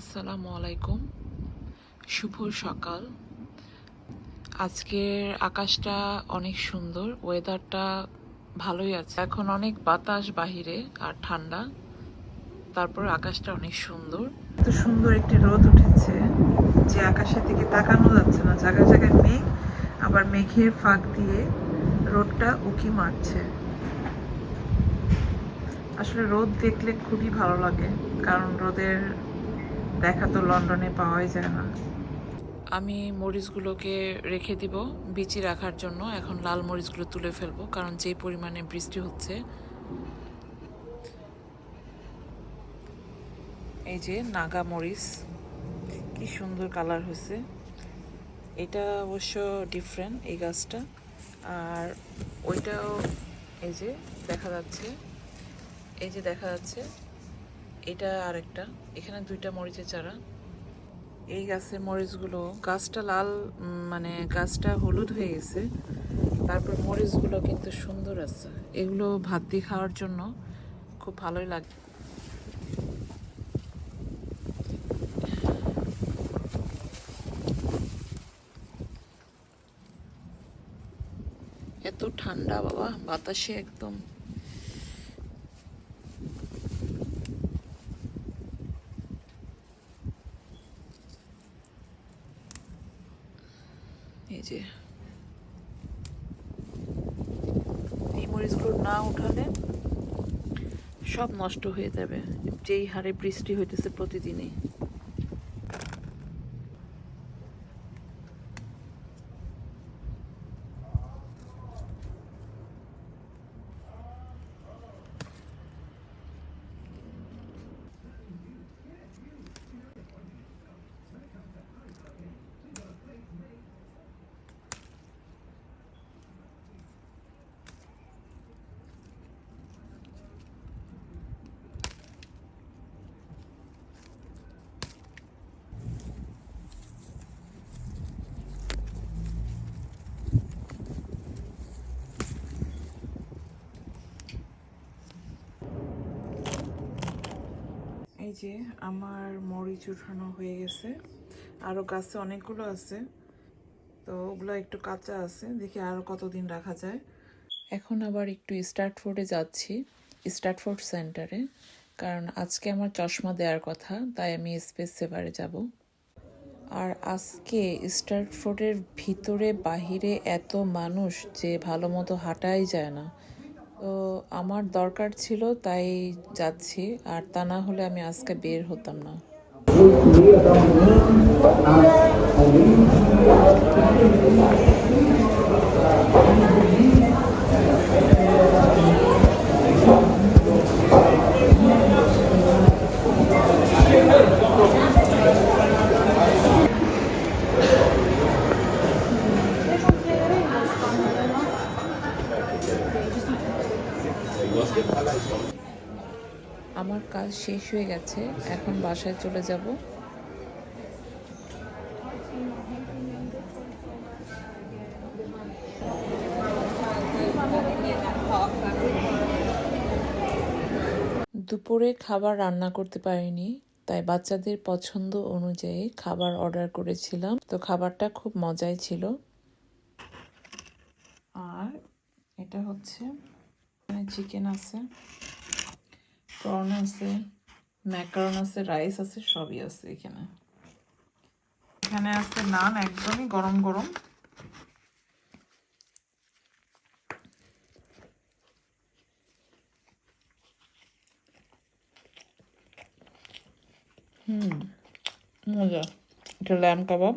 আসসালামু আলাইকুম। শুভ সকাল। আজকের আকাশটা অনেক সুন্দর ওয়েদারটা ভালোই আছে। এখন অনেক বাতাস বাহিরে আর ঠান্ডা। তারপর আকাশটা অনেক সুন্দর। এত সুন্দর একটি রোদ উঠেছে যে আকাশের দিকে তাকানো যাচ্ছে না। জায়গায় জায়গায় মেঘ, আবার মেঘের ফাঁক দিয়ে রোদটা উকি মারছে। আসলে রোদ দেখলে খুবই ভালো লাগে, কারণ রোদের দেখা তো লন্ডনে পাওয়াই যায় না। আমি মরিচগুলোকে রেখে দিব বিচি রাখার জন্য। এখন লাল মরিচগুলো তুলে ফেলব, কারণ যে পরিমাণে বৃষ্টি হচ্ছে। এই যে নাগা মরিচ, কি সুন্দর কালার হয়েছে। এটা অবশ্য ডিফারেন্ট এই গাছটা। আর ওইটাও এই যে দেখা যাচ্ছে, এই যে দেখা যাচ্ছে। এটা আরেকটা। এখানে দুইটা মরিচের চারা। এই গাছের মরিচগুলো, গাছটা লাল মানে গাছটা হলুদ হয়ে গেছে। তারপর মরিচগুলো কিন্তু সুন্দর আছে। এগুলো ভাত দিয়ে খাওয়ার জন্য খুব ভালোই লাগে। এত ঠান্ডা বাবা, বাতাসে একদম। যে। এই মরিচগুলো না উঠালে সব নষ্ট হয়ে যাবে। যেই হারে বৃষ্টি হইতেছে প্রতিদিনই এই যে আমার মরিচ উঠানো হয়ে গেছে। আরও গাছে অনেকগুলো আছে। তো ওগুলো একটু কাঁচা আছে, দেখি আরও কতদিন রাখা যায়। এখন আবার একটু স্টার্টফোর্ডে যাচ্ছি স্টার্টফোর্ড সেন্টারে কারণ আজকে আমার চশমা দেওয়ার কথা, তাই আমি স্পেস সেভারে যাব। আর আজকে স্টার্টফোর্ডের ভিতরে, বাহিরে এত মানুষ যে ভালো মতো হাঁটাই যায় না। তো আমার দরকার ছিল, তাই যাচ্ছি। আর তা না হলে আমি আজকে বের হতাম না। আমার কাজ শেষ হয়ে গেছে, এখন বাসায় চলে যাব। দুপুরে খাবার রান্না করতে পারিনি, তাই বাচ্চাদের পছন্দ অনুযায়ী খাবার অর্ডার করেছিলাম। তো খাবারটা খুব মজাই ছিল। আর এটা হচ্ছে চিকেন আছে। প্রন আছে ম্যাকারন আছে রাইস আছে, সবই আছে এখানে। এখানে আছে নান একদমই গরম গরম। হুম, মজা। এটা ল্যাম কাবাব